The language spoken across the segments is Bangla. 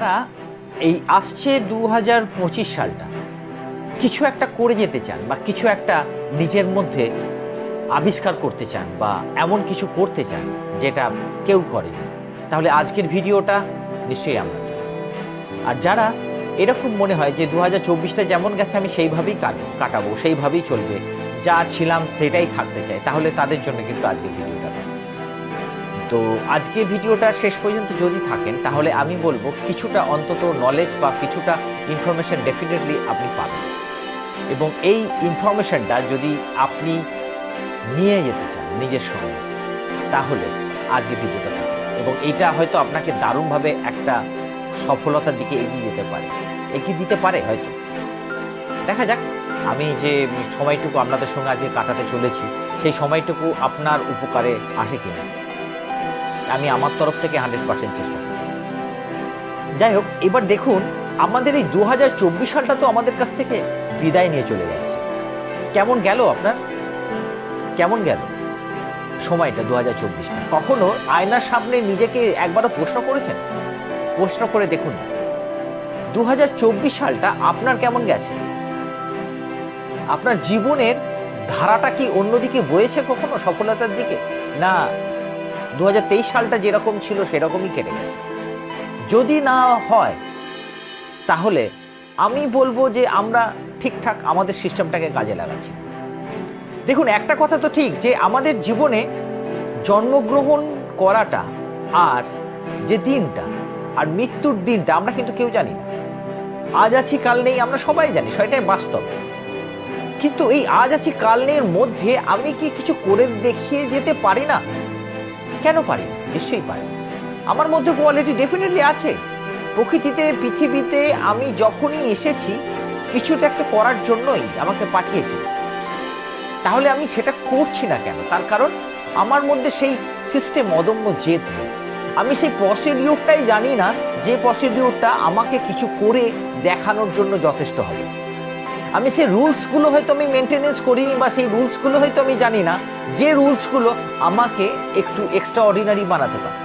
তারা এই আসছে দু হাজার পঁচিশ সালটা। কিছু একটা করে যেতে চান বা কিছু একটা নিজের মধ্যে আবিষ্কার করতে চান বা এমন কিছু করতে চান যেটা কেউ করে তাহলে আজকের ভিডিওটা নিশ্চয়ই আমরা আর যারা এরকম মনে হয় যে দু হাজার চব্বিশটা যেমন গেছে, আমি সেইভাবেই কাট- কাটাবো, সেইভাবেই চলবে। যা ছিলাম সেটাই থাকতে চাই। তাহলে তাদের জন্য কিন্তু আজকের ভিডিওটা। তো আজকে ভিডিওটা শেষ পর্যন্ত যদি থাকেন, তাহলে আমি বলব কিছুটা অন্তত নলেজ বা কিছুটা ইনফরমেশন ডেফিনেটলি আপনি পাবেন। এবং এই ইনফরমেশনটা যদি আপনি নিয়ে যেতে চান নিজের সঙ্গে, তাহলে আজকে ভিডিওটা থাকবে এবং এইটা হয়তো আপনাকে দারুণভাবে একটা সফলতার দিকে এগিয়ে যেতে পারে। এগিয়ে দিতে পারে হয়তো। দেখা যাক, আমি যে সময়টুকু আপনাদের সঙ্গে আজকে কাটাতে চলেছি, সেই সময়টুকু আপনার উপকারে আসে কিনা। আমি আমার তরফ থেকে হান্ড্রেড পার্সেন্ট চেষ্টা করব যাই হোক, এবার দেখুন, আমাদের এই দু হাজার চব্বিশ সালটা তো আমাদের কাছ থেকে বিদায় নিয়ে চলে যাচ্ছে। কেমন গেল আপনার? কেমন গেল? সময়টা দু হাজার চব্বিশটা। কখনো আয়নার সামনে নিজেকে একবারও প্রশ্ন করেছেন? প্রশ্ন করে দেখুন। দু হাজার চব্বিশ সালটা আপনার কেমন গেছে? আপনার জীবনের ধারাটা কি অন্যদিকে বয়েছে কখনো সফলতার দিকে? না দু হাজার তেইশ সালটা যেরকম ছিল, সেরকমই কেটে গেছে। যদি না হয়, তাহলে আমি বলব যে আমরা ঠিকঠাক আমাদের সিস্টেমটাকে কাজে লাগাচ্ছি। দেখুন, একটা কথা তো ঠিক যে আমাদের জীবনে জন্মগ্রহণ করাটা আর যে দিনটা আর মৃত্যুর দিনটা আমরা কিন্তু কেউ জানি না। আজ আছি, কাল নেই, আমরা সবাই জানি, সেটাই বাস্তব। কিন্তু এই আজ আছি, কাল নেই মধ্যে আমি কি কিছু করে দেখিয়ে যেতে পারি না? কেন পারি? নিশ্চয়ই পারি। আমার মধ্যে কোয়ালিটি ডেফিনেটলি আছে। প্রকৃতিতে, পৃথিবীতে আমি যখনই এসেছি কিছু তো একটা করার জন্যই আমাকে পাঠিয়েছে। তাহলে আমি সেটা করছি না কেন? তার কারণ আমার মধ্যে সেই সিস্টেম অদম্য জেদ নেই। আমি সেই প্রসিডিউরটাই জানি না যে প্রসিডিউরটা আমাকে কিছু করে দেখানোর জন্য যথেষ্ট হবে। আমি সেই রুলসগুলো হয়তো আমি মেনটেনেন্স করিনি বা সেই রুলসগুলো হয়তো আমি জানি না, যে রুলসগুলো আমাকে একটু এক্সট্রা অর্ডিনারি বানাতে পারে,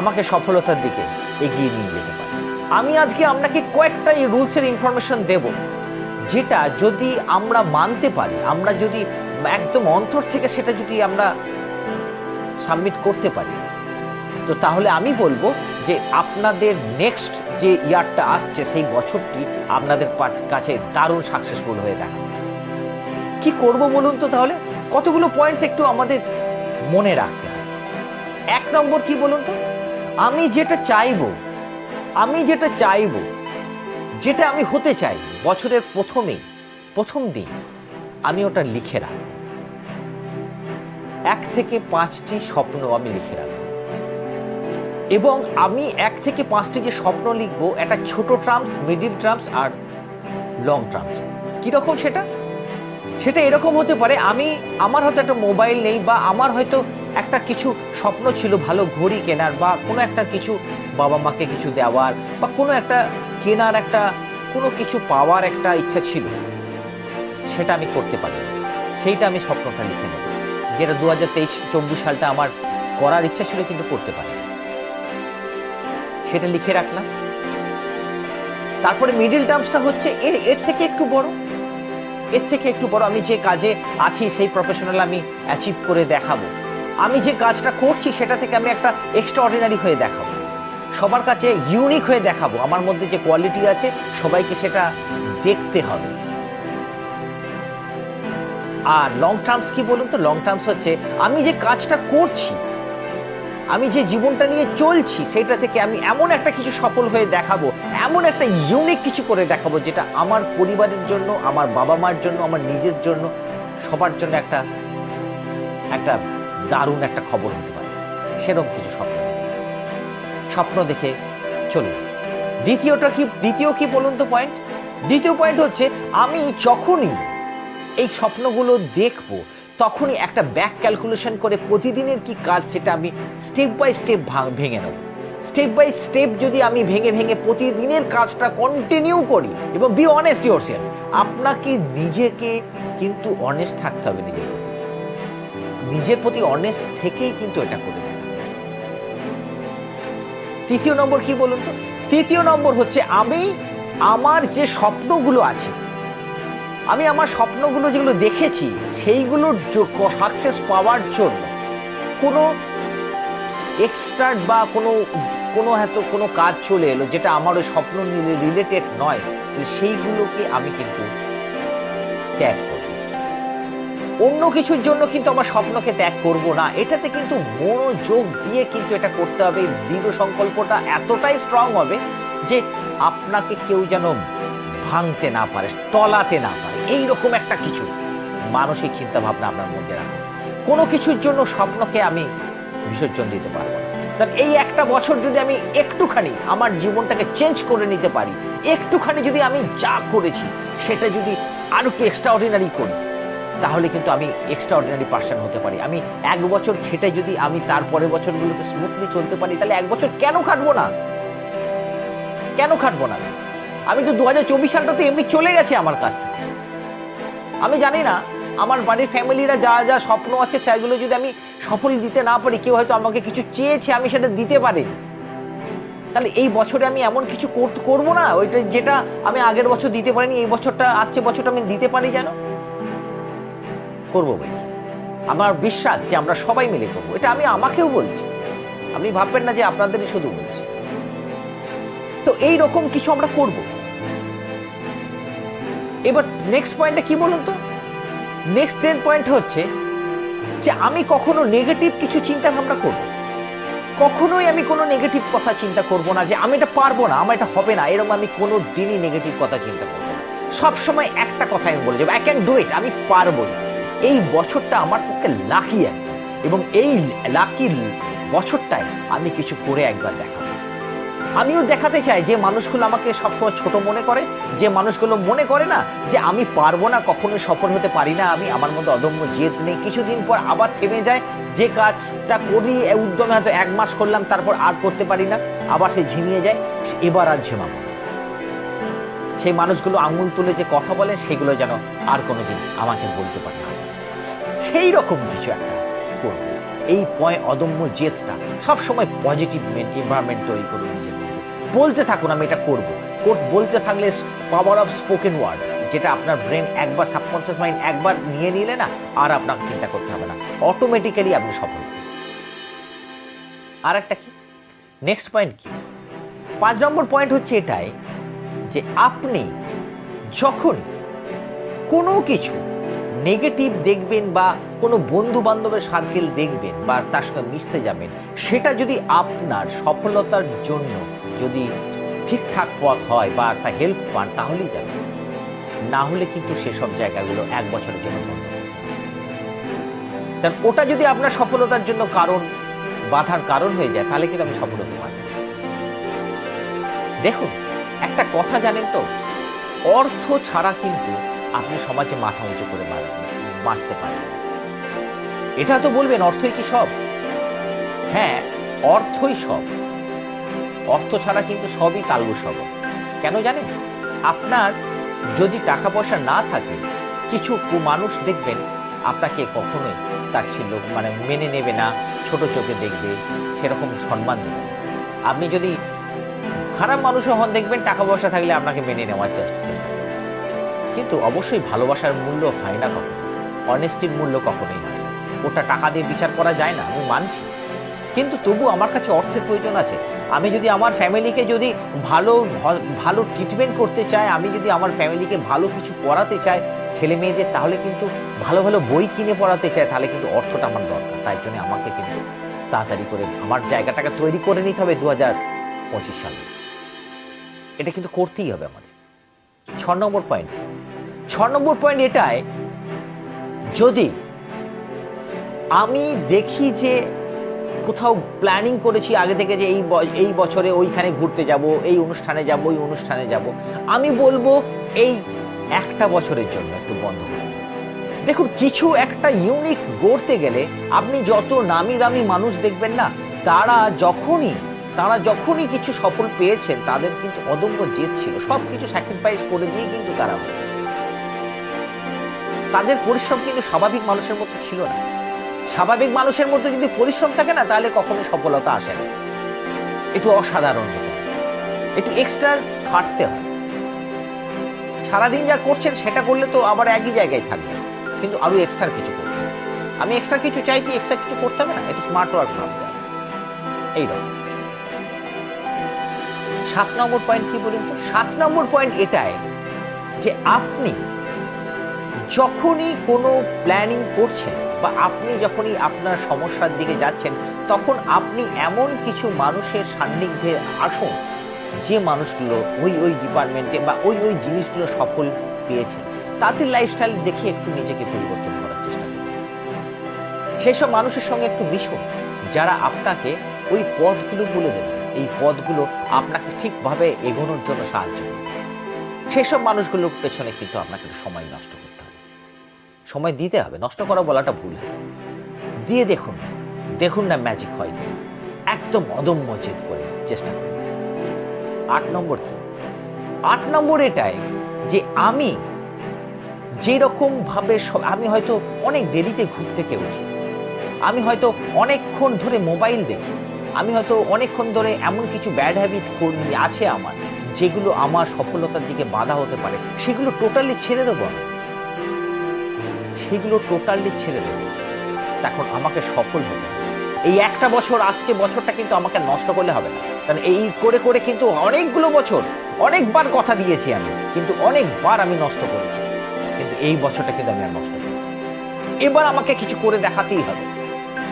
আমাকে সফলতার দিকে এগিয়ে নিয়ে যেতে পারে। আমি আজকে আপনাকে কয়েকটা এই রুলসের ইনফরমেশন দেব, যেটা যদি আমরা মানতে পারি, আমরা যদি একদম অন্তর থেকে সেটা যদি আমরা সাবমিট করতে পারি, তো তাহলে আমি বলব যে আপনাদের নেক্সট যে ইয়ারটা আসছে, সেই বছরটি আপনাদের কাছে দারুণ সাকসেসফুল হয়ে দেখা। কি করব বলুন তো তাহলে? কতগুলো পয়েন্টস একটু আমাদের মনে রাখতে এক নম্বর কি বলুন তো? আমি যেটা চাইব, আমি যেটা চাইব, যেটা আমি হতে চাই, বছরের প্রথমেই প্রথম দিন, আমি ওটা লিখে রাখব। এক থেকে পাঁচটি স্বপ্ন আমি লিখে রাখব। এবং আমি এক থেকে পাঁচটি যে স্বপ্ন লিখব একটা ছোট ট্রাম্পস, মিডিল ট্রাম্পস আর লং ট্রাম্পস। কীরকম সেটা? সেটা এরকম হতে পারে, আমি, আমার হয়তো একটা মোবাইল নেই বা আমার হয়তো একটা কিছু স্বপ্ন ছিল ভালো ঘড়ি কেনার বা কোনো একটা কিছু বাবা মাকে কিছু দেওয়ার বা কোনো একটা কেনার একটা, কোনো কিছু পাওয়ার একটা ইচ্ছা ছিল। সেটা আমি করতে পারি সেইটা আমি স্বপ্নটা লিখে নেব। যেটা দু হাজার তেইশ, চব্বিশ সালটা আমার করার ইচ্ছা ছিল কিন্তু করতে পারি সেটা লিখে রাখলাম। তারপরে মিডিল টার্মসটা হচ্ছে এর এর থেকে একটু বড়। এর থেকে একটু বড় আমি যে কাজে আছি, সেই প্রফেশনাল আমি অ্যাচিভ করে দেখাবো। আমি যে কাজটা করছি, সেটা থেকে আমি একটা এক্সট্রা অর্ডিনারি হয়ে দেখাবো। সবার কাছে ইউনিক হয়ে দেখাবো। আমার মধ্যে যে কোয়ালিটি আছে, সবাইকে সেটা দেখতে হবে। আর লং টার্মস কি বলুন তো? লং টার্মস হচ্ছে আমি যে কাজটা করছি আমি যে জীবনটা নিয়ে চলছি, সেটা থেকে আমি এমন একটা কিছু সফল হয়ে দেখাবো, এমন একটা ইউনিক কিছু করে দেখাবো, যেটা আমার পরিবারের জন্য, আমার বাবা মার জন্য, আমার নিজের জন্য, সবার জন্য একটা একটা দারুণ একটা খবর হতে পারে। সেরকম কিছু স্বপ্ন। স্বপ্ন দেখে চলুন। দ্বিতীয়টা কি, দ্বিতীয় কি বলুন তো পয়েন্ট দ্বিতীয় পয়েন্ট হচ্ছে, আমি যখনই এই স্বপ্নগুলো দেখব তখনই একটা ব্যাক ক্যালকুলেশন করে প্রতিদিনের কি কাজ সেটা আমি স্টেপ বাই স্টেপ ভেঙে নেব। স্টেপ বাই স্টেপ যদি আমি ভেঙে ভেঙে প্রতিদিনের কাজটা কন্টিনিউ করি এবং বি অনেস্ট ইউর সেলফ আপনাকে নিজেকে কিন্তু অনেস্ট থাকতে হবে নিজের প্রতি। নিজের প্রতি অনেস্ট থেকেই কিন্তু এটা করে তৃতীয় নম্বর কি বলুন তো? তৃতীয় নম্বর হচ্ছে আমি আমার যে স্বপ্নগুলো আছে, আমি আমার স্বপ্নগুলো যেগুলো দেখেছি সেইগুলোর সাকসেস পাওয়ার জন্য কোনো এক্সট্রাট বা কোনো কোনো হয়তো কোনো কাজ চলে এলো যেটা আমার ওই স্বপ্ন রিলেটেড নয় সেইগুলোকে আমি কিন্তু ত্যাগ করব অন্য কিছুর জন্য কিন্তু আমার স্বপ্নকে ত্যাগ করব না। এটাতে কিন্তু মনোযোগ দিয়ে কিন্তু এটা করতে হবে। দৃঢ় সংকল্পটা এতটাই স্ট্রং হবে যে আপনাকে কেউ যেন ভাঙতে না পারে, তলাতে না পারে, এইরকম একটা কিছু। মানসিক চিন্তা ভাবনা আপনার মধ্যে রাখুন। কোনো কিছুর জন্য স্বপ্নকে আমি বিসর্জন দিতে পারব কারণ এই একটা বছর যদি আমি একটুখানি আমার জীবনটাকে চেঞ্জ করে নিতে পারি, একটুখানি যদি আমি যা করেছি সেটা যদি আরও একটু এক্সট্রাঅর্ডিনারি করি, তাহলে কিন্তু আমি এক্সট্রাঅর্ডিনারি পার্সন হতে পারি। আমি এক বছর খেটে যদি আমি তারপরের বছরগুলোতে স্মুথলি চলতে পারি, তাহলে এক বছর কেন খাটবো না? কেন খাটবো না? আমি তো দু হাজার চব্বিশ সালটা তো এমনি চলে গেছে আমার কাছ থেকে। আমি জানি না আমার বাড়ির ফ্যামিলিরা যা যা স্বপ্ন আছে, সেগুলো যদি আমি সফল দিতে না পারি, কেউ হয়তো আমাকে কিছু চেয়েছে, আমি সেটা দিতে পারিনি তাহলে এই বছরে আমি এমন কিছু করব না? ওইটা যেটা আমি আগের বছর দিতে পারিনি, এই বছরটা, আসছে বছরটা আমি দিতে পারি যেন? করব ভাই। আমার বিশ্বাস যে আমরা সবাই মিলে করব। এটা আমি আমাকেও বলছি। আপনি ভাববেন না যে আপনাদেরই শুধু বলছি। তো এই রকম কিছু আমরা করব। এবার নেক্সট পয়েন্টটা কি বলুন তো? নেক্সট টেন পয়েন্ট হচ্ছে যে আমি কখনো নেগেটিভ কিছু চিন্তা ভাবনা করব। কখনোই আমি কোনো নেগেটিভ কথা চিন্তা করব না যে আমি এটা পারব না, আমার এটা হবে না, এরকম আমি কোনো দিনই নেগেটিভ কথা চিন্তা করব না। সবসময় একটা কথা আমি বলে যাব আই ক্যান ডু ইট আমি পারবোই এই বছরটা আমার পক্ষে লাকি একটা এবং এই লাকি বছরটায় আমি কিছু করে একবার দেখাবো। আমিও দেখাতে চাই যে মানুষগুলো আমাকে সবসময় ছোট মনে করে, যে মানুষগুলো মনে করে না যে আমি পারব না কখনো সফল হতে পারি না, আমি আমার মধ্যে অদম্য জেদ নেই। কিছুদিন পর আবার থেমে যায়, যে কাজটা করি উদ্যমে হয়তো এক মাস করলাম, তারপর আর করতে পারি না, আবার সে ঝিমিয়ে যায় এবার আর ঝিমাবো সেই মানুষগুলো আঙুল তুলে যে কথা বলে, সেগুলো যেন আর কোনোদিন আমাকে বলতে পারে না। সেই রকম কিছু একটা করব। এই পয় অদম্য জেদটা সবসময় পজিটিভ এনভায়রনমেন্ট তৈরি করুন নিজের বলতে থাকুন, আমি এটা করব। কোট বলতে থাকলে পাওয়ার অফ স্পোকেন ওয়ার্ড যেটা আপনার ব্রেন একবার সাবকনসিয়াস মাইন্ড একবার নিয়ে নিলে না, আর আপনাকে চিন্তা করতে হবে না। অটোমেটিক্যালি আপনি সফল। আর একটা কি? নেক্সট পয়েন্ট কি? পাঁচ নম্বর পয়েন্ট হচ্ছে এটাই যে আপনি যখন কোনো কিছু নেগেটিভ দেখবেন বা কোনো বন্ধু বান্ধবের সার্কেল দেখবেন বা তার সঙ্গে মিশতে যাবেন, সেটা যদি আপনার সফলতার জন্য যদি ঠিকঠাক পথ হয় বা একটা হেল্প পান, তাহলেই যাবেন না হলে কিন্তু সেসব জায়গাগুলো এক বছরের জন্য বন্ধ। কারণ ওটা যদি আপনার সফলতার জন্য কারণ, বাধার কারণ হয়ে যায়, তাহলে কিন্তু আপনি সফল হতে না। দেখুন, একটা কথা জানেন তো, অর্থ ছাড়া কিন্তু আপনি সমাজে মাথা উঁচু করে বাঁচ- বাঁচতে পারেন। এটা তো বলবেন, অর্থই কি সব? হ্যাঁ অর্থই সব। অর্থ ছাড়া কিন্তু সবই কালু সব কেন জানেন? আপনার যদি টাকা পয়সা না থাকে, কিছু মানুষ দেখবেন, আপনাকে কখনোই তার ছিল মানে মেনে নেবে না, ছোট চোখে দেখবে, সেরকম সম্মান দেবে আপনি যদি খারাপ মানুষও হন, দেখবেন টাকা পয়সা থাকলে আপনাকে মেনে নেওয়ার চেষ্টা চেষ্টা কিন্তু অবশ্যই ভালোবাসার মূল্য হয় না কখনো। অনেস্টির মূল্য কখনোই হয় ওটা টাকা দিয়ে বিচার করা যায় না, আমি মানছি। কিন্তু তবু আমার কাছে অর্থের প্রয়োজন আছে। আমি যদি আমার ফ্যামিলিকে যদি ভালো ভালো ট্রিটমেন্ট করতে চাই, আমি যদি আমার ফ্যামিলিকে ভালো কিছু পড়াতে চাই, ছেলে মেয়েদের, তাহলে কিন্তু ভালো ভালো বই কিনে পড়াতে চাই, তাহলে কিন্তু অর্থটা আমার দরকার। তাই জন্য আমাকে কিন্তু তাড়াতাড়ি করে আমার জায়গাটাকে তৈরি করে নিতে হবে দু হাজার পঁচিশ সালে। এটা কিন্তু করতেই হবে আমাদের। ছ নম্বর পয়েন্ট ছ নম্বর পয়েন্ট এটাই, যদি আমি দেখি যে কোথাও প্ল্যানিং করেছি আগে থেকে যে এই এই বছরে ওইখানে ঘুরতে যাব, এই অনুষ্ঠানে যাব, ওই অনুষ্ঠানে যাব। আমি বলব এই একটা বছরের জন্য একটু বন্ধ দেখুন, কিছু একটা ইউনিক গড়তে গেলে আপনি যত নামি দামি মানুষ দেখবেন না, তারা যখনই তারা যখনই কিছু সফল পেয়েছেন, তাদের কিন্তু অদম্য জেদ ছিল। সব কিছু স্যাক্রিফাইস করে দিয়ে কিন্তু তারা তাদের পরিশ্রম কিন্তু স্বাভাবিক মানুষের মতো ছিল না। স্বাভাবিক মানুষের মধ্যে যদি পরিশ্রম থাকে না, তাহলে কখনো সফলতা আসে না। একটু অসাধারণ একটু এক্সট্রা খাটতে হয়। সারাদিন যা করছেন, সেটা করলে তো আবার একই জায়গায় থাকবে। কিন্তু আরও এক্সট্রা কিছু করতে। আমি এক্সট্রা কিছু চাইছি এক্সট্রা কিছু করতে হবে না, একটু স্মার্ট ওয়ার্ক ভাবতে হবে। এইরকম। সাত নম্বর পয়েন্ট কি বলুন তো? সাত নম্বর পয়েন্ট এটাই যে আপনি যখনই কোনো প্ল্যানিং করছেন বা আপনি যখনই আপনার সমস্যার দিকে যাচ্ছেন, তখন আপনি এমন কিছু মানুষের সান্নিধ্যে আসুন, যে মানুষগুলো ওই ওই ডিপার্টমেন্টে বা ওই ওই জিনিসগুলো সফল পেয়েছে। তাদের লাইফস্টাইল দেখে একটু নিজেকে পরিবর্তন করার চেষ্টা করুন। সেসব মানুষের সঙ্গে একটু মিশুন, যারা আপনাকে ওই পথগুলো বলে দেবে। এই পথগুলো আপনাকে ঠিকভাবে এগোনোর জন্য সাহায্য করবে। সেসব মানুষগুলোর পেছনে কিন্তু আপনাকে সময় নষ্ট করতে হবে সময় দিতে হবে, নষ্ট করা বলাটা ভুল। দিয়ে দেখুন দেখুন না ম্যাজিক হয় একদম অদম্য জেদ করে চেষ্টা করুন। আট নম্বর কি? আট নম্বর এটাই যে আমি যেরকম ভাবে আমি হয়তো অনেক দেরিতে ঘুম থেকে উঠি আমি হয়তো অনেকক্ষণ ধরে মোবাইল দেখি। আমি হয়তো অনেকক্ষণ ধরে এমন কিছু ব্যাড হ্যাবিট করি আছে আমার, যেগুলো আমার সফলতার দিকে বাধা হতে পারে। সেগুলো টোটালি ছেড়ে দেবো আমি। সেগুলো টোটালি ছেড়ে দেবো। তখন আমাকে সফল হবে। এই একটা বছর আসছে, বছরটা কিন্তু আমাকে নষ্ট করলে হবে না। কারণ এই করে করে কিন্তু অনেকগুলো বছর, অনেকবার কথা দিয়েছি আমি, কিন্তু অনেকবার আমি নষ্ট করেছি। কিন্তু এই বছরটা কিন্তু আমি আর নষ্ট করি এবার আমাকে কিছু করে দেখাতেই হবে।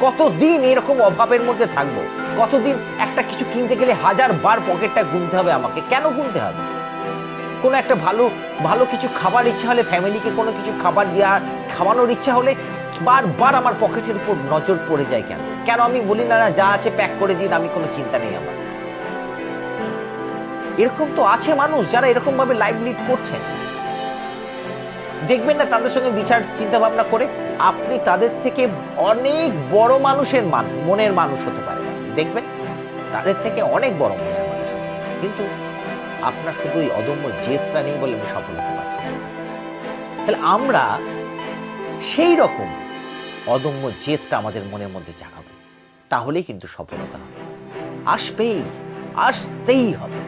কতদিন এরকম অভাবের মধ্যে থাকব? কতদিন একটা কিছু কিনতে গেলে হাজার বার পকেটটা গুনতে হবে আমাকে? কেন গুনতে হবে? কোনো একটা ভালো ভালো কিছু খাবার ইচ্ছা হলে, ফ্যামিলিকে কোনো কিছু খাবার দেওয়া, খাওয়ানোর ইচ্ছা হলে বারবার আমার পকেটের উপর নজর পড়ে যায় কেন? কেন আমি বলি, না না, যা আছে প্যাক করে দিন, আমি কোনো চিন্তা নেই আমার। এরকম তো আছে মানুষ যারা এরকম ভাবে লাইফ লিড করছেন। দেখবেন না, তাদের সঙ্গে বিচার চিন্তা ভাবনা করে আপনি তাদের থেকে অনেক বড় মানুষের মান, মনের মানুষ হতে পারে দেখবেন, তাদের থেকে অনেক বড় মনের মানুষ কিন্তু আপনার শুধু ওই অদম্য জেদটা নেই বলে আমি সফল হতে পারছি তাহলে আমরা সেই রকম অদম্য জেদটা আমাদের মনের মধ্যে জাগাবো। তাহলেই কিন্তু সফলতা হবে। আসবেই, আসতেই হবে।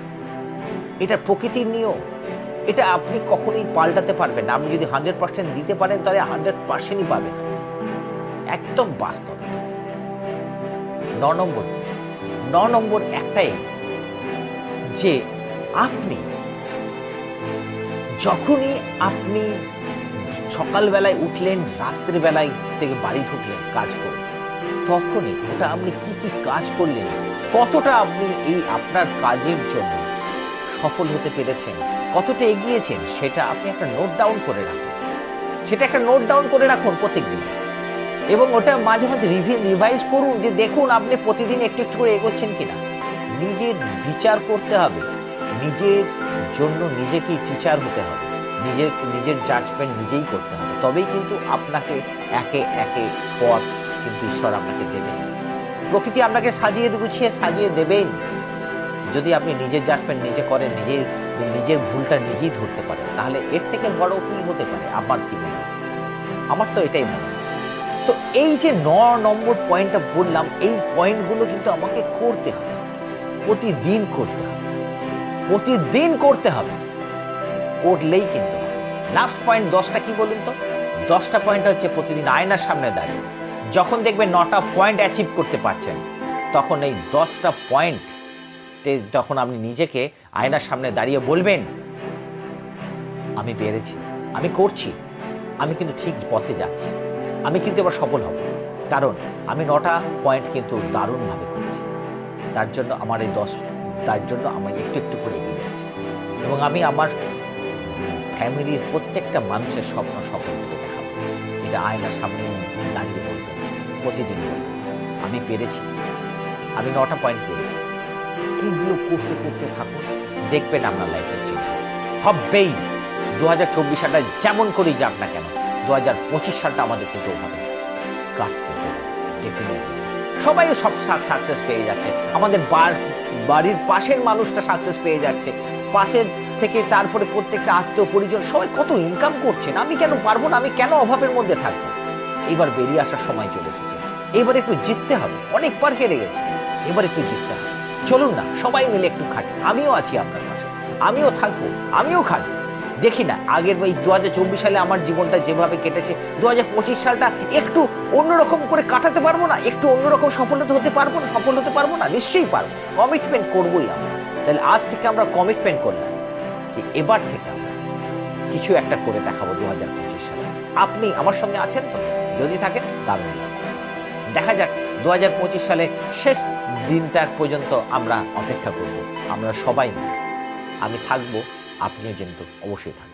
এটা প্রকৃতির নিয়ম। এটা আপনি কখনোই পাল্টাতে পারবেন না। আপনি যদি হান্ড্রেড পার্সেন্ট দিতে পারেন, তাহলে হান্ড্রেড পার্সেন্টই পাবেন। একদম বাস্তব। ন নম্বর ন নম্বর একটাই যে আপনি, যখনই আপনি সকালবেলায় উঠলেন, রাত্রিবেলায় থেকে বাড়ি ঢুকলেন কাজ করে, তখনই ওটা আপনি কি কি কাজ করলেন, কতটা আপনি এই আপনার কাজের জন্য সফল হতে পেরেছেন, কতটা এগিয়েছেন, সেটা আপনি একটা নোট ডাউন করে রাখুন। সেটা একটা নোট ডাউন করে রাখুন প্রত্যেকদিন। এবং ওটা মাঝে মাঝে রিভাইজ করুন যে দেখুন আপনি প্রতিদিন একটু একটু করে এগোচ্ছেন কিনা। নিজের বিচার করতে হবে। নিজের জন্য নিজেকেই টিচার হতে হবে। নিজের নিজের জাজমেন্ট নিজেই করতে হবে। তবেই কিন্তু আপনাকে একে একে পথ কিন্তু ঈশ্বর আপনাকে দেবেন। প্রকৃতি আপনাকে সাজিয়ে গুছিয়ে সাজিয়ে দেবেন যদি আপনি নিজের জাজমেন্ট নিজে করেন, নিজের নিজের ভুলটা নিজেই ধরতে পারেন, তাহলে এর থেকে বড় কি হতে পারে? আমার কি মনে? আমার তো এটাই মনে তো এই যে ন নম্বর পয়েন্টটা বললাম, এই পয়েন্টগুলো কিন্তু আমাকে করতে হবে। প্রতিদিন করতে হবে। প্রতিদিন করতে হবে। করলেই কিন্তু লাস্ট পয়েন্ট দশটা কি বলুন তো? দশটা পয়েন্ট হচ্ছে প্রতিদিন আয়নার সামনে দাঁড়িয়ে। যখন দেখবেন নটা পয়েন্ট অ্যাচিভ করতে পারছেন, তখন এই দশটা পয়েন্ট যখন আপনি নিজেকে আয়নার সামনে দাঁড়িয়ে বলবেন, আমি পেরেছি, আমি করছি, আমি কিন্তু ঠিক পথে যাচ্ছি, আমি কিন্তু এবার সফল হব। কারণ আমি নটা পয়েন্ট কিন্তু দারুণভাবে করেছি। তার জন্য আমার এই দশ তার জন্য আমি একটু একটু করে এগিয়ে যাচ্ছি এবং আমি আমার ফ্যামিলির প্রত্যেকটা মানুষের স্বপ্ন সফল করে দেখাবো। এটা আয়নার সামনে দাঁড়িয়ে বলবেন প্রতিদিন আমি পেরেছি। আমি নটা পয়েন্ট পেরেছি। এইগুলো করতে করতে থাকুন, দেখবেন আপনার লাইফের চেঞ্জ হবেই। দু হাজার চব্বিশ সালটা যেমন করেই যাক না কেন দু হাজার পঁচিশ সালটা আমাদের কিন্তু ওভাবে কাটতে হবে। সবাই সব সাকসেস পেয়ে যাচ্ছে। আমাদের বা- বাড়ির পাশের মানুষটা সাকসেস পেয়ে যাচ্ছে। পাশের থেকে তারপরে প্রত্যেকটা আত্মীয় পরিজন সবাই কত ইনকাম করছেন আমি কেন পারব না, আমি কেন অভাবের মধ্যে থাকব? এবার বেরিয়ে আসার সময় চলে এসেছে। এবার একটু জিততে হবে, অনেকবার হেরে গেছে। এবার একটু জিততে হবে। চলুন না, সবাই মিলে একটু খাটি। আমিও আছি আপনার পাশে। আমিও থাকব, আমিও খাটবো দেখি না, আগের ওই দু চব্বিশ সালে আমার জীবনটা যেভাবে কেটেছে দু হাজার পঁচিশ সালটা একটু অন্যরকম করে কাটাতে পারব না, একটু অন্যরকম সফলতা হতে পারব না সফল হতে পারব না, নিশ্চয়ই পারব। কমিটমেন্ট করবোই আমরা। তাহলে আজ থেকে আমরা কমিটমেন্ট করলাম যে এবার থেকে আমরা কিছু একটা করে দেখাবো দু হাজার পঁচিশ সালে। আপনি আমার সঙ্গে আছেন তো? যদি থাকেন দারুণ দেখা যাক দু হাজার পঁচিশ সালে শেষ দিনটার পর্যন্ত আমরা অপেক্ষা করব। আমরা সবাই আমি থাকব আপনিও কিন্তু অবশ্যই থাকবেন।